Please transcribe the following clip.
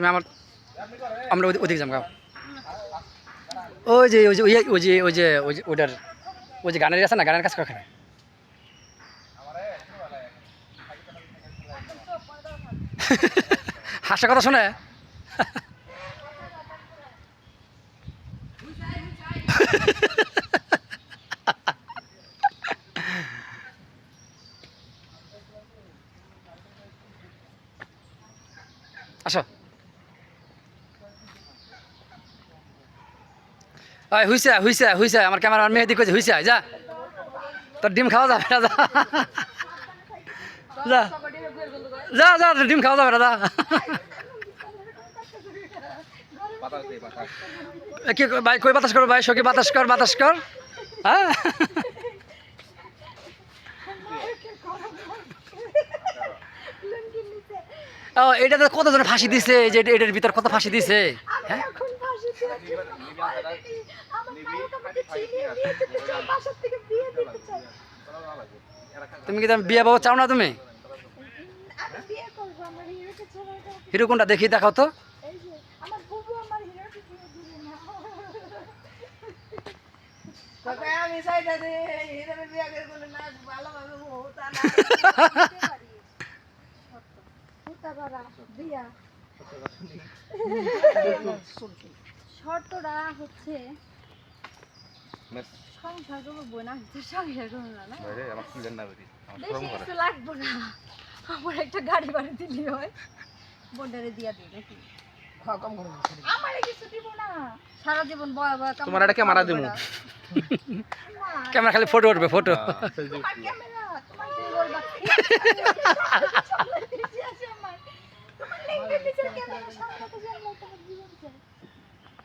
তুমি আমার আমরা ওদি- ওদিকে যাম, গাও। ওই যে ওই যে, ওই- যে, ওই যে ওই যে ওটার ওই যে গানের আছে না, গানের কাজ করে ওখানে হাসা কথা শোনে? আসো। ওই হুইসা হুইসা হুইসা, আমার ক্যামেরা মেহেদি কইছে, হুইসা যা। তোর ডিম খাওয়া যাবে না, যা। যা। যা ডিম খাওয়া যাবে না, যা। কি, ভাই, কই বাতাস কর, ভাই, সখী, বাতাস কর বাতাস কর। হ্যাঁ? ও, এটাতে কতজন ফাঁসি দিছে? যে এটা- এটার ভিতর কত ফাঁসি দিছে? হ্যাঁ? তুমি কি তুমি বিয়ে বাবু চাও না তুমি। হিরো কোনটা দেখি দেখাও তো এই শর্তটা হচ্ছে সংসার করব না সংসার করব না না? বেশি কিছু লাগবে না। আমার একটা গাড়ি বাড়ি দিলি হয় দিয়া দিই নাকি? কম করে আমার কিছু দিব না। সারা জীবন বয়া বয়া তোমার একটা ক্যামেরা। ক্যামেরা খালি ফটো উঠবে ফটো। ক্যামেরা